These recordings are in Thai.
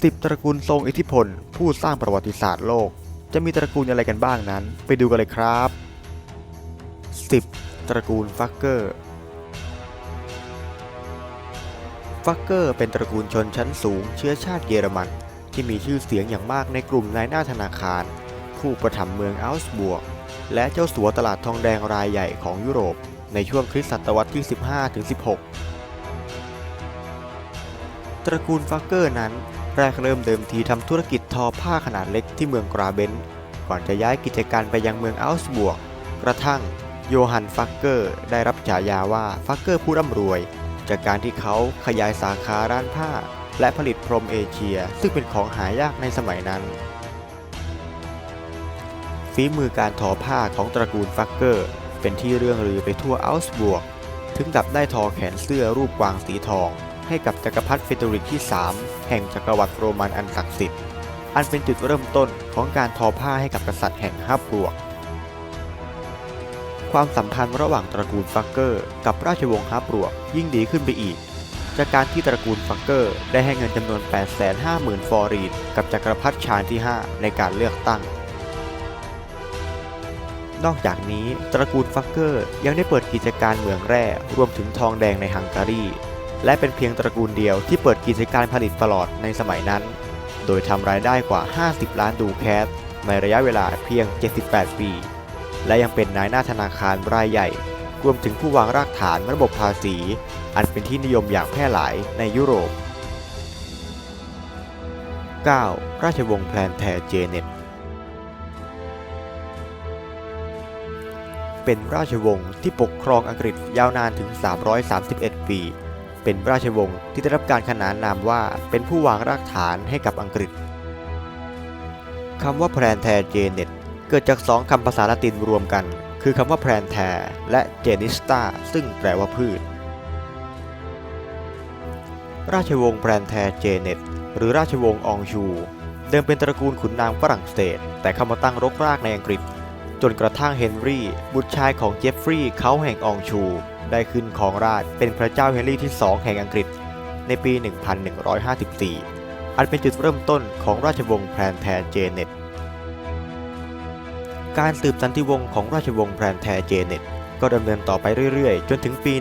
10 ตระกูลทรงอิทธิพล ผู้สร้างประวัติศาสตร์โลก จะมีตระกูลอะไรกันบ้างนั้น ไปดูกันเลยครับ 10 ตระกูลฟักเกอร์ฟักเกอร์เป็นตระกูลชนชั้นสูง เชื้อชาติเยอรมัน ที่มีชื่อเสียงอย่างมากในกลุ่มนายหน้าธนาคาร ผู้ประถมเมืองอัลส์บวก และเจ้าสัวตลาดทองแดงรายใหญ่ของยุโรป ในช่วงคริสตศตวรรษที่ 15-16 ตระกูลฟักเกอร์นั้น แรกเริ่มเดิมทีทำธุรกิจทอผ้าขนาดเล็กที่เมืองกราเบนก่อนจะย้ายกิจการไปยังเมืองอัลส์บวก กระทั่งโยฮันฟักเกอร์ได้รับฉายาว่าฟักเกอร์ผู้ร่ำรวย จากการที่เขาขยายสาขาร้านผ้า และผลิตพรมเอเชีย ซึ่งเป็นของหายากในสมัยนั้นฝีมือการทอผ้าของตระกูลฟักเกอร์ เป็นที่เรื่องลือไปทั่วอัลส์บวก ถึงกับได้ทอแขนเสื้อรูปกวางสีทอง ให้กับจักรพรรดิเฟโดริกที่ 3 แห่งจักรวรรดิโรมันอันศักดิ์สิทธิ์ อันเป็นจุดเริ่มต้นของการทอผ้าให้กับกษัตริย์แห่งฮับบวก ความสัมพันธ์ระหว่างตระกูลฟักเกอร์ กับราชวงศ์ฮับบวกยิ่งดีขึ้นไปอีก จากการที่ตระกูลฟักเกอร์ได้ให้เงินจำนวน 850,000 ฟอรีดกับจักรพรรดิชาญที่ 5 ในการเลือกตั้งนอกจากนี้ตระกูลฟักเกอร์ยังได้เปิดกิจการเหมืองแร่รวมถึงทองแดงในฮังการี และเป็นเพียงตระกูลเดียวที่เปิดกิจการผลิตตลอดในสมัยนั้น โดยทำรายได้กว่า 50 ล้านดูแคสในระยะเวลาเพียง 78 ปี และยังเป็นนายหน้าธนาคารรายใหญ่ รวมถึงผู้วางรากฐานระบบภาษี อันเป็นที่นิยมอย่างแพร่หลายในยุโรป 9. ราชวงศ์แพลนแทเจเน็ต เป็นราชวงศ์ที่ปกครองอังกฤษยาวนานถึง 331 ปี เป็นราชวงศ์ที่ได้รับการขนานนามว่าเป็นผู้วางรากฐานให้กับอังกฤษคำว่าแพลนแทเจเน็ตเกิดจากสองคำภาษาละตินรวมกัน คือคำว่าแพลนแทและเจนิสตาซึ่งแปลว่าพืช ราชวงศ์แพลนแทเจเน็ตหรือราชวงศ์องชู เดิมเป็นตระกูลขุนนางฝรั่งเศส แต่เข้ามาตั้งรกรากในอังกฤษ จนกระทั่งเฮนรี่ บุตรชายของเจฟฟรีย์เขาแห่งองชู ได้ขึ้นครองราชเป็นพระเจ้าเฮนรี่ที่สองแห่งอังกฤษ ในปี 1154 อันเป็นจุดเริ่มต้นของราชวงศ์แพลนแทเจเน็ตการสืบสันติวงศ์ของราชวงศ์แพลนแทเจเน็ตก็ดำเนินต่อไปเรื่อยๆ จนถึงปี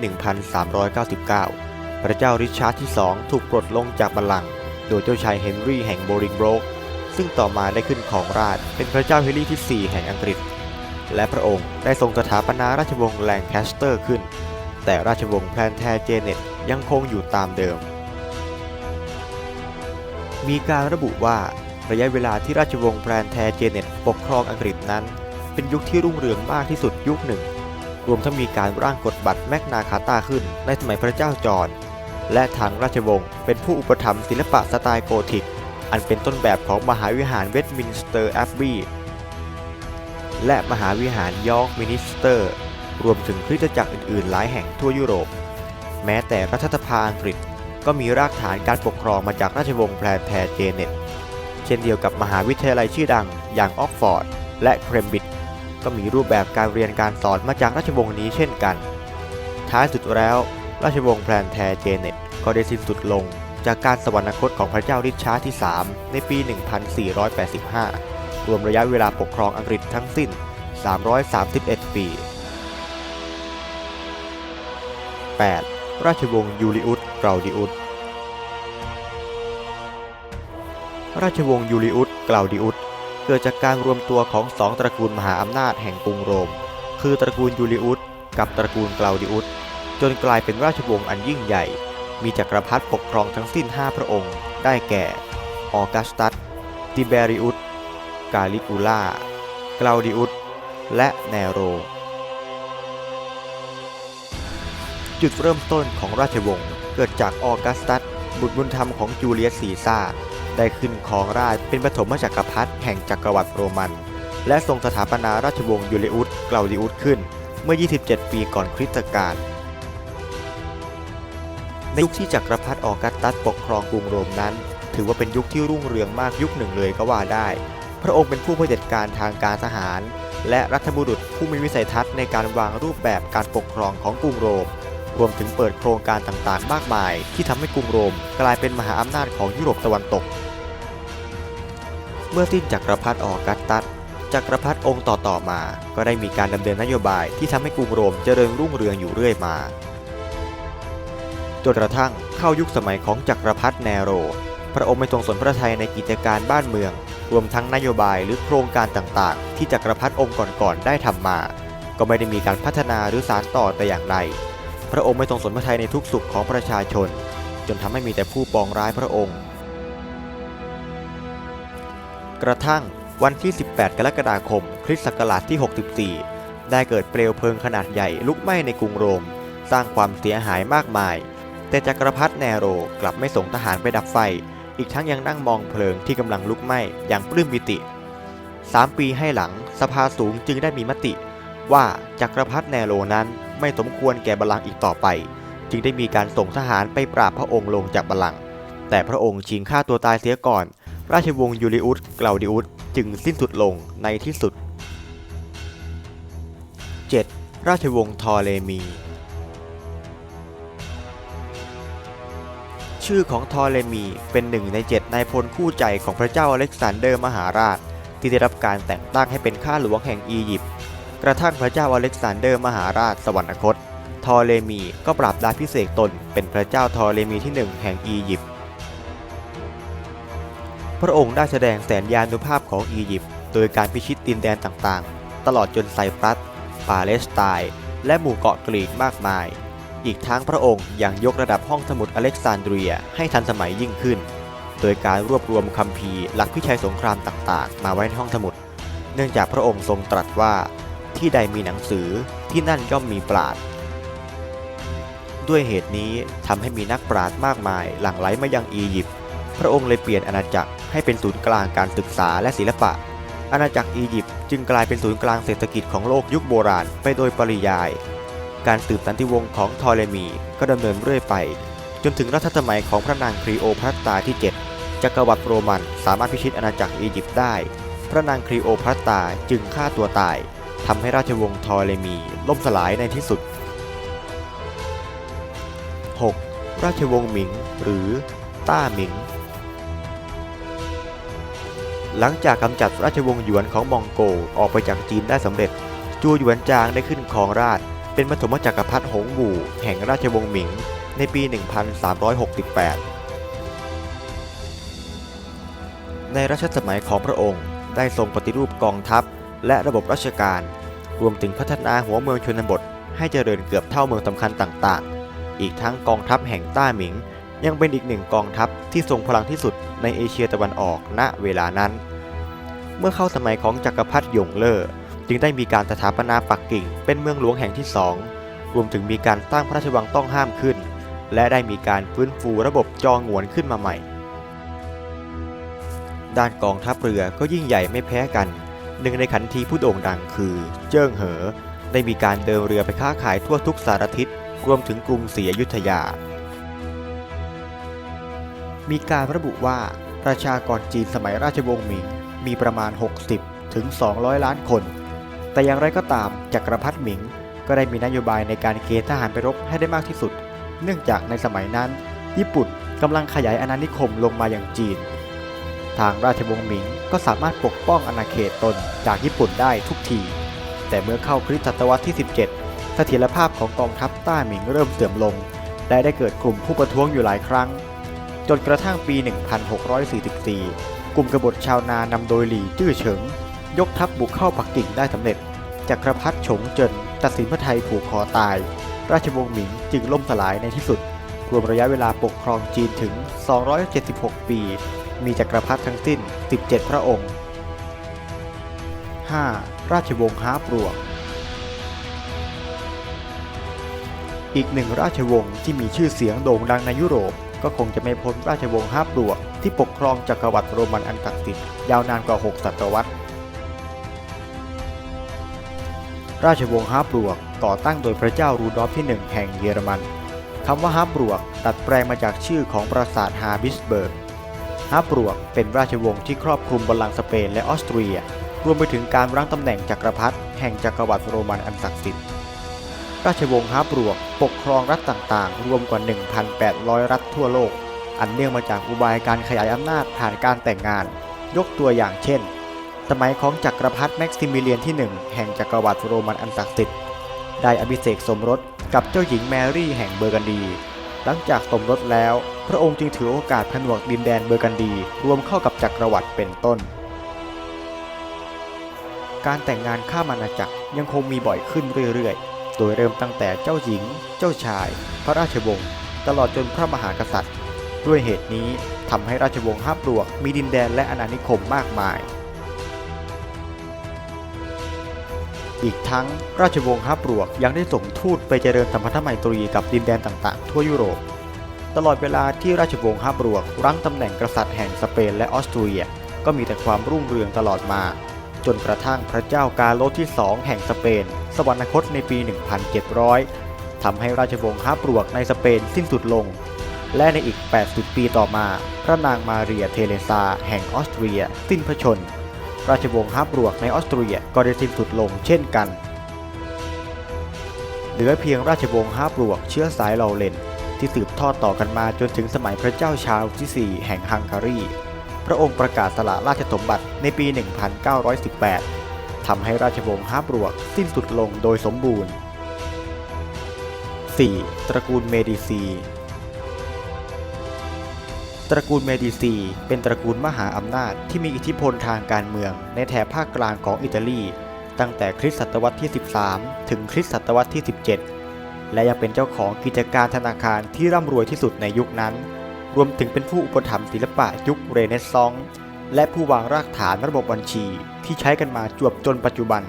1399 พระเจ้าริชาร์ดที่ 2 ถูกปลดลงจากบัลลังก์โดยเจ้าชายเฮนรี่แห่งโบริงโบรกซึ่งต่อมาได้ขึ้นของราชเป็นพระเจ้าเฮนรี่ที่ 4 แห่งอังกฤษ และพระองค์ได้ทรงสถาปนาราชวงศ์แลงแคสเตอร์ขึ้น แต่ราชวงศ์แพลนแทเจเน็ตยังคงอยู่ตามเดิม มีการระบุว่าระยะเวลาที่ราชวงศ์แพลนแทเจเน็ตปกครองอังกฤษนั้น เป็นยุคที่รุ่งเรืองมากที่สุดยุคหนึ่ง รวมทั้งมีการร่างกฎบัตรแมกนาคาตาขึ้นในสมัยพระเจ้าจอห์นและทางราชวงศ์เป็นผู้อุปถัมภ์ศิลปะสไตล์โกธิก อันเป็นต้นแบบของมหาวิหารเวสต์มินสเตอร์แอบบีและมหาวิหารยอร์กมินิสเตอร์ รวมถึงคริสตจักรอื่นๆ หลายแห่งทั่วยุโรป แม้แต่รัฐสภาอังกฤษก็มีรากฐานการปกครองมาจากราชวงศ์แพลนแทเจเน็ต เช่นเดียวกับมหาวิทยาลัยชื่อดังอย่างออกฟอร์ดและเคมบริดจ์ก็มีรูปแบบการเรียนการสอนมาจากราชวงศ์นี้เช่นกัน ท้ายสุดแล้ว ราชวงศ์แพลนแทเจเน็ต ก็ได้สิ้นสุดลงจากการสวรรคตของพระเจ้าริชาร์ดที่ 3 ในปี 1485 รวมระยะเวลาปกครองอังกฤษทั้งสิ้น 331 ปี 8. ราชวงศ์ยูลิอุสเกลาดิอุสราชวงศ์ยูลิอุสเกลาดิอุสเกิดจากการรวมตัวของสองตระกูลมหาอำนาจแห่งกรุงโรม คือตระกูลยูลิอุสกับตระกูลเกลาดิอุสจนกลายเป็นราชวงศ์อันยิ่งใหญ่ มีจักรพรรดิปกครองทั้งสิ้น 5 พระองค์ ได้แก่ ออกัสตัส ติเบริอุส กาลิกูล่า เกลาดิอุส และเนโร จุดเริ่มต้นของราชวงศ์เกิดจากออกัสตัส บุตรบุญธรรมของจูเลียสซีซ่าร์ได้ขึ้นครองราชเป็นปฐมจักรพรรดิแห่งจักรวรรดิโรมัน และทรงสถาปนาราชวงศ์ยูเลอุสเกลาดิอุสขึ้น เมื่อ 27 ปีก่อนคริสตกาลในยุคที่จักรพรรดิออกัสตัสปกครองกรุงโรมนั้น ถือว่าเป็นยุคที่รุ่งเรืองมากยุคหนึ่งเลยก็ว่าได้ พระองค์เป็นผู้เผด็จการทางการทหาร และรัฐบุรุษผู้มีวิสัยทัศน์ในการวางรูปแบบการปกครองของกรุงโรม รวมถึงเปิดโครงการต่างๆ มากมาย ที่ทำให้กรุงโรมกลายเป็นมหาอำนาจของยุโรปตะวันตก เมื่อสิ้นจักรพรรดิออกัสตัสจักรพรรดิองค์ต่อๆมา ก็ได้มีการดำเนินนโยบายที่ทำให้กรุงโรมเจริญรุ่งเรืองอยู่เรื่อยมาจนกระทั่งเข้ายุคสมัยของจักรพรรดิแนโร พระองค์ไม่ทรงสนพระทัยในกิจการบ้านเมือง รวมทั้งนโยบายหรือโครงการต่างๆ ที่จักรพรรดิองค์ก่อนๆได้ทำมา ก็ไม่ได้มีการพัฒนาหรือสานต่อแต่อย่างใด พระองค์ไม่ทรงสนพระทัยในทุกสุขของประชาชน จนทำให้มีแต่ผู้ปองร้ายพระองค์ กระทั่งวันที่ 18 กรกฎาคม คริสต์ศักราชที่ 64 ได้เกิดเปลวเพลิงขนาดใหญ่ลุกไหม้ในกรุงโรม สร้างความเสียหายมากมาย แต่จักรพรรดิแนโรกลับไม่ส่งทหารไปดับไฟ อีกทั้งยังนั่งมองเพลิงที่กำลังลุกไหม้อย่างปลื้มปิติ 3 ปีให้หลังสภาสูงจึงได้มีมติว่าจักรพรรดิแนโรนั้น ไม่สมควรแก่บัลลังก์อีกต่อไป จึงได้มีการส่งทหารไปปราบพระองค์ลงจากบัลลังก์แต่พระองค์ชิงฆ่าตัวตายเสียก่อน ราชวงศ์ยูลิอุสเกลาดิอุสจึงสิ้นสุดลงในที่สุด 7. ราชวงศ์ทอเลมี ชื่อของทอเลมีเป็นหนึ่งในเจ็ดนายพลคู่ใจของพระเจ้าอเล็กซานเดอร์มหาราช ที่ได้รับการแต่งตั้งให้เป็นข้าหลวงแห่งอียิปต์ กระทั่งพระเจ้าอเล็กซานเดอร์มหาราชสวรรคต ทอเลมีก็ปรับดาพิเศษตนเป็นพระเจ้าทอเลมีที่หนึ่งแห่งอียิปต์ พระองค์ได้แสดงแสนยานุภาพของอียิปต์โดยการพิชิตดินแดนต่างๆ ตลอดจนไซปรัส ปาเลสไตน์ และหมู่เกาะกรีกมากมาย อีกทั้งพระองค์ยังยกระดับห้องสมุดอเล็กซานเดรียให้ทันสมัยยิ่งขึ้น โดยการรวบรวมคัมภีร์หลักพิชัยสงครามต่างๆ มาไว้ในห้องสมุด เนื่องจากพระองค์ทรงตรัสว่า ที่ใดมีหนังสือที่นั่นย่อมมีปราดด้วยเหตุนี้ทำให้มีนักปราชญ์มากมายหลั่งไหลมายังอียิปต์ พระองค์เลยเปลี่ยนอาณาจักรให้เป็นศูนย์กลางการศึกษาและศิลปะ อาณาจักรอียิปต์จึงกลายเป็นศูนย์กลางเศรษฐกิจของโลกยุคโบราณไปโดยปริยาย การสืบสันติวงศ์ของทอเลมีก็ดำเนินเรื่อยไป จนถึงรัชสมัยของพระนางคลีโอพัตตาที่ 7 จักรวรรดิโรมันสามารถพิชิตอาณาจักรอียิปต์ได้ พระนางคลีโอพัตตาจึงฆ่าตัวตาย ทำให้ราชวงศ์ทอเลมีล่มสลายในที่สุด 6. ราชวงศ์หมิง หรือต้าหมิง หลังจากกำจัดราชวงศ์หยวนของมองโกออกไปจากจีนได้สำเร็จ จูหยวนจางได้ขึ้นครองราช เป็นปฐมจักรพรรดิหงวู่แห่งราชวงศ์หมิง ในปี 1368 ในรัชสมัยของพระองค์ได้ทรงปฏิรูปกองทัพ และระบบราชการ รวมถึงพัฒนาหัวเมืองชนบท ให้เจริญเกือบเท่าเมืองสำคัญต่างๆ อีกทั้งกองทัพแห่งต้าหมิง ยังเป็นอีกหนึ่งกองทัพที่ทรงพลังที่สุดในเอเชียตะวันออกณเวลานั้น เมื่อเข้าสมัยของจักรพรรดิหยงเล่อจึงได้มีการสถาปนาปักกิ่ง เป็นเมืองหลวงแห่งที่สองรวมถึงมีการสร้างพระราชวังต้องห้ามขึ้น และได้มีการฟื้นฟูระบบจองหวนขึ้นมาใหม่ ด้านกองทัพเรือก็ยิ่งใหญ่ไม่แพ้กัน หนึ่งในขันทีผู้โด่งดังคือเจิ้งเหอ ได้มีการเดินเรือไปค้าขายทั่วทุกสารทิศรวมถึงกรุงศรีอยุธยา มีการระบุว่าประชากรจีนสมัยราชวงศ์หมิงมีประมาณ 60 ถึง 200 ล้านคน แต่อย่างไรก็ตามจักรพรรดิหมิงก็ได้มีนโยบายในการเกณฑ์ทหารไปรบให้ได้มากที่สุด เนื่องจากในสมัยนั้น ญี่ปุ่นกำลังขยายอาณานิคมลงมาอย่างจีน ทางราชวงศ์หมิง ก็สามารถปกป้องอาณาเขตตนจากญี่ปุ่นได้ทุกที แต่เมื่อเข้าคริสตศตวรรษที่ 17 เสถียรภาพของกองทัพต้าหมิงเริ่มเสื่อมลง และได้เกิดกลุ่มผู้ประท้วงอยู่หลายครั้ง จนกระทั่งปี 1644 กลุ่มกบฏชาวนานำโดยหลี่จื้อเฉิง ยกทัพบุกเข้าปักกิ่งได้สำเร็จ จักรพรรดิฉงเจินตัดสินพระไทยผูกคอตาย ราชวงศ์หมิงจึงล่มสลายในที่สุด รวมระยะเวลาปกครองจีนถึง 276 ปี มีจักรพรรดิทั้งสิ้น 17 พระองค์ 5. ราชวงศ์ฮาปลวก อีกหนึ่งราชวงศ์ที่มีชื่อเสียงโด่งดังในยุโรป ก็คงจะไม่พ้นราชวงศ์ฮาปลวก ที่ปกครองจักรวรรดิโรมันอันศักดิ์สิทธิ์ยาวนานกว่า 6 ศตวรรษ ราชวงศ์ฮาปลวกก่อตั้งโดยพระเจ้ารูดอฟที่ 1 แห่งเยอรมันคำว่าฮาปลวกตัดแปลงมาจากชื่อของปราสาทฮาบิสเบิร์ก ฮาปลวกเป็นราชวงศ์ที่ครอบคลุมบัลลังก์สเปนและออสเตรีย รวมไปถึงการรั้งตำแหน่งจักรพรรดิแห่งจักรวรรดิโรมันอันศักดิ์สิทธิ์ ราชวงศ์ฮาปลวกปกครองรัฐต่างๆ รวมกว่า 1,800 รัฐทั่วโลก อันเนื่องมาจากอุบายการขยายอำนาจผ่านการแต่งงาน ยกตัวอย่างเช่น สมัยของจักรพรรดิแม็กซิมิเลียนที่ 1 แห่งจักรวรรดิโรมันอันศักดิ์สิทธิ์ได้อภิเษกสมรสกับเจ้าหญิงแมรี่แห่งเบอร์กันดี หลังจากสมรสแล้ว พระองค์จึงถือโอกาสผนวกดินแดนเบอร์กันดี รวมเข้ากับจักรวรรดิเป็นต้น การแต่งงานข้ามอาณาจักรยังคงมีบ่อยขึ้นเรื่อยๆ โดยเริ่มตั้งแต่เจ้าหญิง เจ้าชาย พระราชวงศ์ตลอดจนพระมหากษัตริย์ ด้วยเหตุนี้ทำให้ราชวงศ์ฮับปลวกมีดินแดนและอาณานิคมมากมาย อีกทั้งราชวงศ์ฮับปลวกยังได้ส่งทูตไปเจริญสัมพันธไมตรีกับดินแดนต่างๆ ทั่วยุโรป ตลอดเวลาที่ราชวงศ์ฮับปลวกรั้งตำแหน่งกษัตริย์แห่งสเปนและออสเตรีย ก็มีแต่ความรุ่งเรืองตลอดมา จนกระทั่งพระเจ้ากาโลที่สองแห่งสเปน สวรรคตในปี 1700 ทำให้ราชวงศ์ฮับปลวกในสเปนสิ้นสุดลง และในอีก 80 ปีต่อมา พระนางมาเรียเทเลซาแห่งออสเตรีย สิ้นพระชน ราชวงศ์ฮับปลวกในออสเตรียก็ได้สิ้นสุดลงเช่นกัน เหลือเพียงราชวงศ์ฮับปลวกเชื้อสายลอเรน ที่สืบทอดต่อกันมาจนถึงสมัยพระเจ้าชาร์ลส์ที่ 4 แห่งฮังการี พระองค์ประกาศสละราชสมบัติในปี 1918 ทำให้ราชวงศ์ฮับปลวกสิ้นสุดลงโดยสมบูรณ์ 4. ตระกูลเมดิซี ตระกูลเมดิซี เป็นตระกูลมหาอำนาจที่มีอิทธิพลทางการเมืองในแถบภาคกลางของอิตาลี ตั้งแต่คริสตศตวรรษที่ 13 ถึงคริสตศตวรรษที่ 17 และยังเป็นเจ้าของกิจการธนาคารที่ร่ำรวยที่สุดในยุคนั้น รวมถึงเป็นผู้อุปถัมภ์ศิลปะยุคเรเนซองส์และผู้วางรากฐานระบบบัญชีที่ใช้กันมาจวบจนปัจจุบัน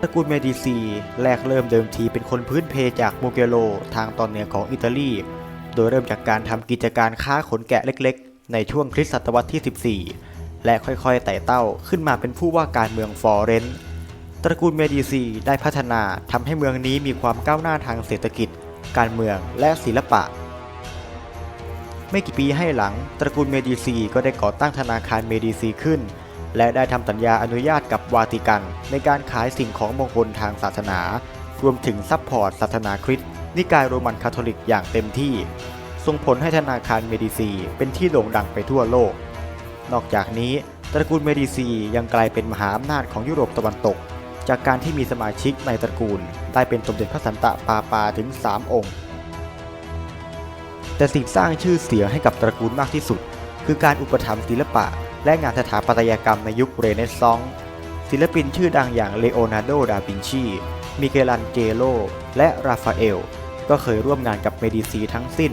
ตระกูลเมดิซีแรกเริ่มเดิมทีเป็นคนพื้นเพจากโมเกโลทางตอนเหนือของอิตาลี โดยเริ่มจากการทำกิจการค้าขนแกะเล็กๆ ในช่วงคริสตศตวรรษที่ 14 และค่อยๆไต่เต้าขึ้นมาเป็นผู้ว่าการเมืองฟลอเรนซ์ ตระกูลเมดิซีได้พัฒนาทำให้เมืองนี้มีความก้าวหน้าทางเศรษฐกิจ การเมืองและศิลปะ ไม่กี่ปีให้หลัง ตระกูลเมดิซีก็ได้ก่อตั้งธนาคารเมดิซีขึ้น และได้ทำสัญญาอนุญาตกับวาติกัน ในการขายสิ่งของมงคลทางศาสนา รวมถึงซัพพอร์ตศาสนาคริสต์นิกายโรมันคาทอลิกอย่างเต็มที่ส่งผลให้ธนาคารเมดิซีเป็นที่โด่งดังไปทั่วโลก นอกจากนี้ ตระกูลเมดิซียังกลายเป็นมหาอำนาจของยุโรปตะวันตก จากการที่มีสมาชิกในตระกูลได้เป็นสมเด็จพระสันตะปาปาถึง 3 องค์ แต่สิ่งสร้างชื่อเสียงให้กับตระกูลมากที่สุด คือการอุปถัมภ์ศิลปะ และงานสถาปัตยกรรมในยุคเรเนซองส์ศิลปินชื่อดังอย่างเลโอนาร์โด ดาวินชี มิเกลันเจโล และราฟาเอล ก็เคยร่วมงานกับเมดิซีทั้งสิ้น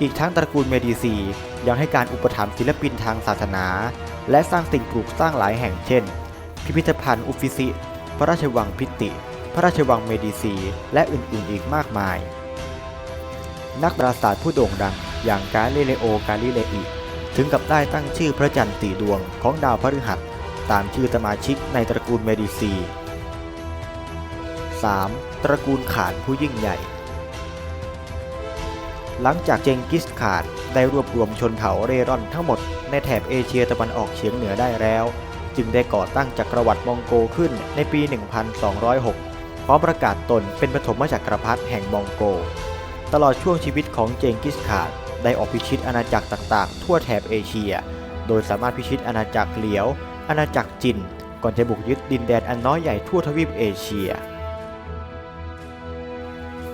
อีกทั้งตระกูลเมดิซียังให้การอุปถัมภ์ศิลปินทางศาสนา และสร้างสิ่งปลูกสร้างหลายแห่งเช่น พิพิธภัณฑ์อุฟฟิซิ พระราชวังพิติ พระราชวังเมดิซี และอื่นๆอีกมากมาย นักดาราศาสตร์ผู้โด่งดังอย่างกาลิเลโอกาลิเลอีถึงกับได้ตั้งชื่อพระจันทร์สี่ดวงของดาวพฤหัส ตามชื่อสมาชิกในตระกูลเมดิซี 3. ตระกูลขานผู้ยิ่งใหญ่ หลังจากเจงกิสขานได้รวบรวมชนเผ่าเร่ร่อนทั้งหมดในแถบเอเชียตะวันออกเฉียงเหนือได้แล้ว จึงได้ก่อตั้งจักรวรรดิมองโกขึ้นในปี 1206 พร้อมประกาศตนเป็นปฐมจักรพรรดิแห่งมองโก ตลอดช่วงชีวิตของเจงกิสข่านได้ออกพิชิตอาณาจักรต่างๆ ทั่วแถบเอเชีย โดยสามารถพิชิตอาณาจักรเหลียว อาณาจักรจิน ก่อนจะบุกยึดดินแดนอันน้อยใหญ่ทั่วทวีปเอเชีย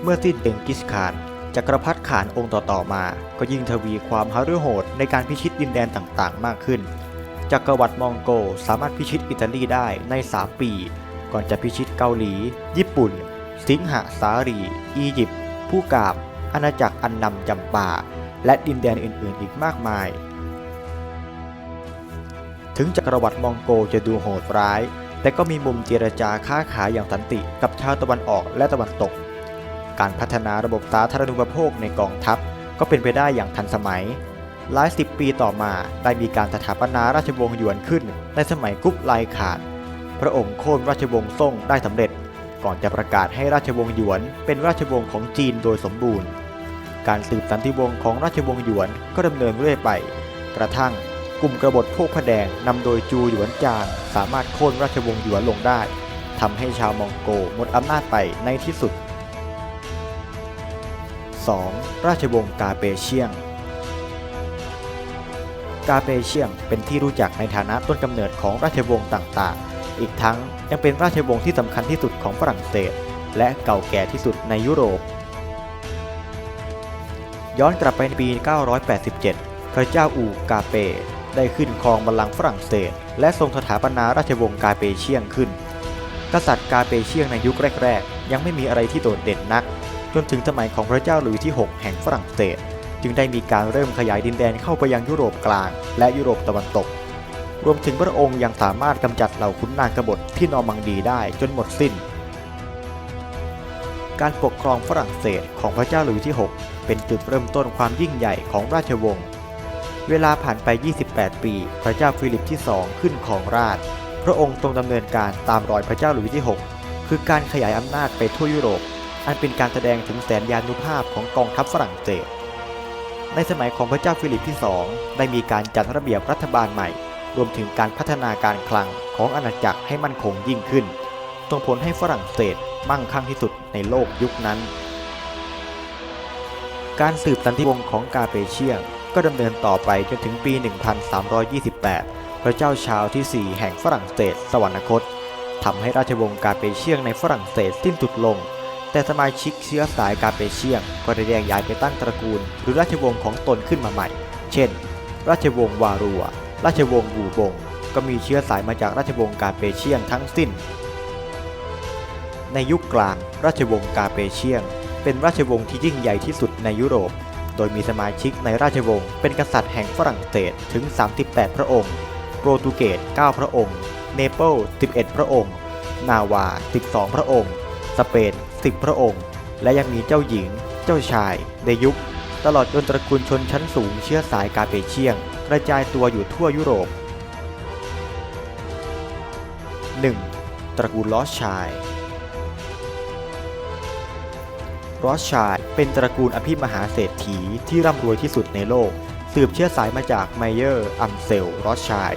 เมื่อสิ้นเจงกิสข่านจักรพรรดิข่านองค์ต่อๆมา ก็ยิ่งทวีความหฤโหดในการพิชิตดินแดนต่างๆ มากขึ้น จักรวรรดิมองโกสามารถพิชิตอิตาลีได้ใน 3 ปี ก่อนจะพิชิตเกาหลี ญี่ปุ่น สิงหสารี อียิปต์ผู้กาบอาณาจักรอันนำจำปา และดินแดนอื่น ๆ อีกมากมาย ถึงจักรวรรดิมองโกจะดูโหดร้าย แต่ก็มีมุมเจรจาค้าขายอย่างสันติกับชาวตะวันออกและตะวันตก การพัฒนาระบบสาธารณูปโภคในกองทัพก็เป็นไปได้อย่างทันสมัย หลายสิบปีต่อมาได้มีการสถาปนาราชวงศ์หยวนขึ้น ในสมัยกุ๊บไลขานพระองค์โค่นราชวงศ์ซ่งได้สำเร็จ ก่อนจะประกาศให้ราชวงศ์หยวน เป็นราชวงศ์ของจีนโดยสมบูรณ์ การสืบสันติวงศ์ของราชวงศ์หยวนก็ดำเนินเรื่อยไป กระทั่งกลุ่มกบฏพวกพระแดงนำโดยจูหยวนจาง สามารถโค่นราชวงศ์หยวนลงได้ทำให้ชาวมองโกหมดอำนาจไปในที่สุด 2. ราชวงศ์กาเปเชียง กาเปเชียงเป็นที่รู้จักในฐานะต้นกำเนิดของราชวงศ์ต่างๆ อีกทั้งยังเป็นราชวงศ์ที่สำคัญที่สุดของฝรั่งเศส และเก่าแก่ที่สุดในยุโรป ย้อนกลับไปในปี 987 พระเจ้าอูกาเป ได้ขึ้นครองบัลลังก์ฝรั่งเศส และทรงสถาปนาราชวงศ์กาเปเชียงขึ้น กษัตริย์กาเปเชียงในยุคแรก ๆ ยังไม่มีอะไรที่โดดเด่นนัก จนถึงสมัยของพระเจ้าหลุยส์ที่ 6 แห่งฝรั่งเศส จึงได้มีการเริ่มขยายดินแดนเข้าไปยังยุโรปกลาง และยุโรปตะวันตก รวมถึงพระองค์ยังสามารถกำจัดเหล่าขุนนางกบฏที่นอร์มังดีได้จนหมดสิ้น การปกครองฝรั่งเศสของพระเจ้าหลุยส์ที่ 6 เป็นจุดเริ่มต้นความยิ่งใหญ่ของราชวงศ์ เวลาผ่านไป 28 ปี พระเจ้าฟิลิปที่ 2 ขึ้นของราช พระองค์ทรงดำเนินการตามรอยพระเจ้าหลุยส์ที่ 6 คือการขยายอำนาจไปทั่วยุโรป อันเป็นการแสดงถึงแสนยานุภาพของกองทัพฝรั่งเศส ในสมัยของพระเจ้าฟิลิปที่ 2 ได้มีการจัดระเบียบรัฐบาลใหม่ รวมถึงการพัฒนาการคลังของอาณาจักรให้มั่นคงยิ่งขึ้นส่งผลให้ฝรั่งเศสมั่งคั่งที่สุดในโลกยุคนั้น การสืบสันติวงศ์ของกาเปเชียงก็ดำเนินต่อไปจนถึงปี 1328 พระเจ้าชาวที่ 4 แห่งฝรั่งเศสสวรรคตทำให้ราชวงศ์กาเปเชียงในฝรั่งเศสสิ้นสุดลง แต่สมาชิกเชื้อสายกาเปเชียงก็ได้แยกย้ายไปตั้งตระกูล หรือราชวงศ์ของตนขึ้นมาใหม่ เช่น ราชวงศ์วารัว ราชวงศ์บูบง ก็มีเชื้อสายมาจากราชวงศ์กาเปเชียงทั้งสิ้น ในยุคกลาง ราชวงศ์กาเปเชียง เป็นราชวงศ์ที่ยิ่งใหญ่ที่สุดในยุโรป โดยมีสมาชิกในราชวงศ์เป็นกษัตริย์แห่งฝรั่งเศสถึง 38 พระองค์ โปรตุเกส 9 พระองค์ เนเปิล 11 พระองค์ นาวา 12 พระองค์ สเปน 10 พระองค์ และยังมีเจ้าหญิง เจ้าชาย ในยุค ตลอดจนตระกูลชนชั้นสูงเชื้อสายกาเปเชียง กระจายตัวอยู่ทั่วยุโรป 1. ตระกูลลอสชัยรอสชัยเป็นตระกูลอภิมหาเศรษฐีที่ร่ำรวยที่สุดในโลก สืบเชื้อสายมาจากไมเยอร์ อัมเซลรอสชัย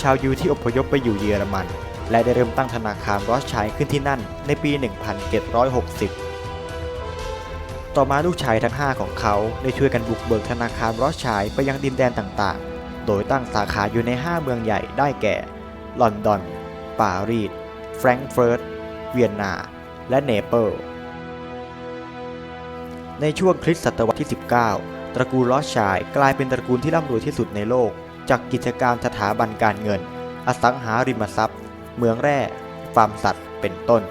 ชาวยิวที่อพยพไปอยู่เยอรมัน และได้เริ่มตั้งธนาคารรอสชัยขึ้นที่นั่นในปี 1760 ต่อมาลูกชายทั้ง 5 ของเขาได้ช่วยกันบุกเบิกธนาคารรอสชัยไปยังดินแดนต่างๆ โดยตั้งสาขาอยู่ใน 5 เมืองใหญ่ได้แก่ ลอนดอน ปารีส แฟรงก์เฟิร์ต เวียนนา และเนเปิลในช่วงคริสตศตวรรษที่ 19 ตระกูลลอสชัยกลายเป็นตระกูลที่ร่ำรวยที่สุดในโลก จากกิจการสถาบันการเงิน อสังหาริมทรัพย์ เมืองแร่ฟาร์มสัตว์ เป็นต้น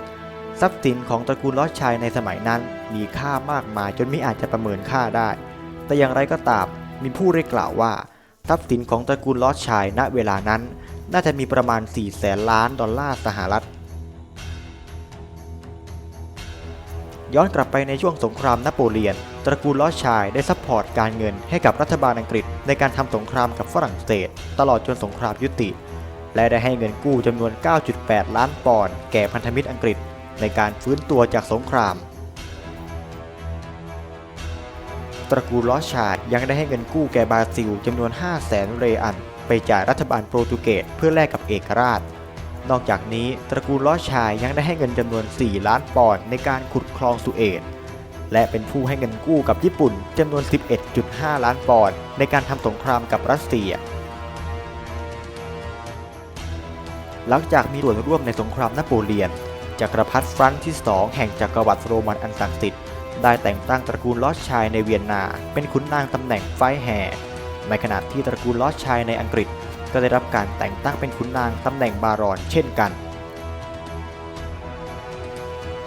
ทรัพย์สินของตระกูลลอสชัยในสมัยนั้นมีค่ามากมายจนไม่อาจจะประเมินค่าได้ แต่อย่างไรก็ตามมีผู้ได้กล่าวว่า ทรัพย์สินของตระกูลลอสชัยณเวลานั้น น่าจะมีประมาณ 4 แสนล้านดอลลาร์สหรัฐ ย้อนกลับไปในช่วงสงครามนโปเลียน ตระกูลลอสชัยได้ซัพพอร์ตการเงินให้กับรัฐบาลอังกฤษ ในการทำสงครามกับฝรั่งเศส ตลอดจนสงครามยุติ และได้ให้เงินกู้จำนวน 9.8 ล้านปอนด์แก่พันธมิตรอังกฤษในการฟื้นตัวจากสงคราม ตระกูลลอชัยยังได้ให้เงินกู้แก่บราซิลจำนวน5 0 0แสนเรอัน ไปจ่ายรัฐบาลโปรตุเกสเพื่อแลกกับเอกราช นอกจากนี้ตระกูลลอชัยยังได้ให้เงินจำนวน 4 ล้านปอนด์ในการขุดคลองสุเอตและเป็นผู้ให้เงินกู้กับญี่ปุ่นจำนวน 11.5 ล้านปอนด์ในการทำสงครามกับรัสเซีย หลังจากมีส่วนร่วมในสงครามนโปเลียน จักรพรรดิฟรันซ์ที่ 2 แห่งจักรวรรดิโรมันอันศักดิ์สิทธิ์ได้แต่งตั้งตระกูลลอสชัยในเวียนนา เป็นขุนนางตำแหน่งไฟแห่ ในขณะที่ตระกูลลอสชัยในอังกฤษ ก็ได้รับการแต่งตั้งเป็นขุนนางตำแหน่งบารอน เช่นกัน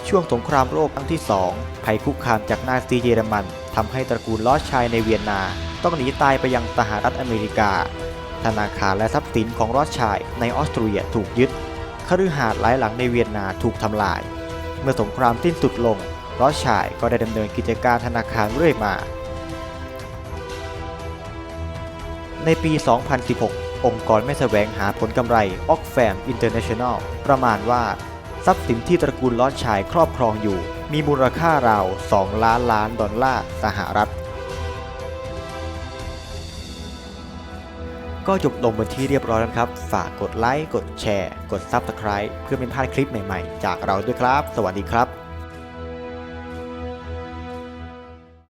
ช่วงสงครามโลกครั้งที่ 2 ภัยคุกคามจากนาซีเยอรมันทำให้ตระกูลลอสชัยในเวียนนา ต้องหนีตายไปยังสหรัฐอเมริกา ธนาคารและทรัพย์สินของลอสชัยในออสเตรียถูกยึดคฤหาสน์หลายหลังในเวียนนาถูกทำลาย เมื่อสงครามสิ้นสุดลงลอสชัยก็ได้ดำเนินกิจการธนาคารเรื่อยมา ในปี 2016 องค์กรไม่แสวงหาผลกำไร Oxfam International ประมาณว่าทรัพย์สินที่ตระกูลลอสชัยครอบครองอยู่ มีมูลค่าราว 2 ล้านล้านดอลลาร์สหรัฐ ก็จบลงบนที่เรียบร้อยแล้วครับ ฝากกดไลค์ กดแชร์ กด Subscribe เพื่อไม่พลาดคลิปใหม่ๆ จากเราด้วยครับ สวัสดีครับ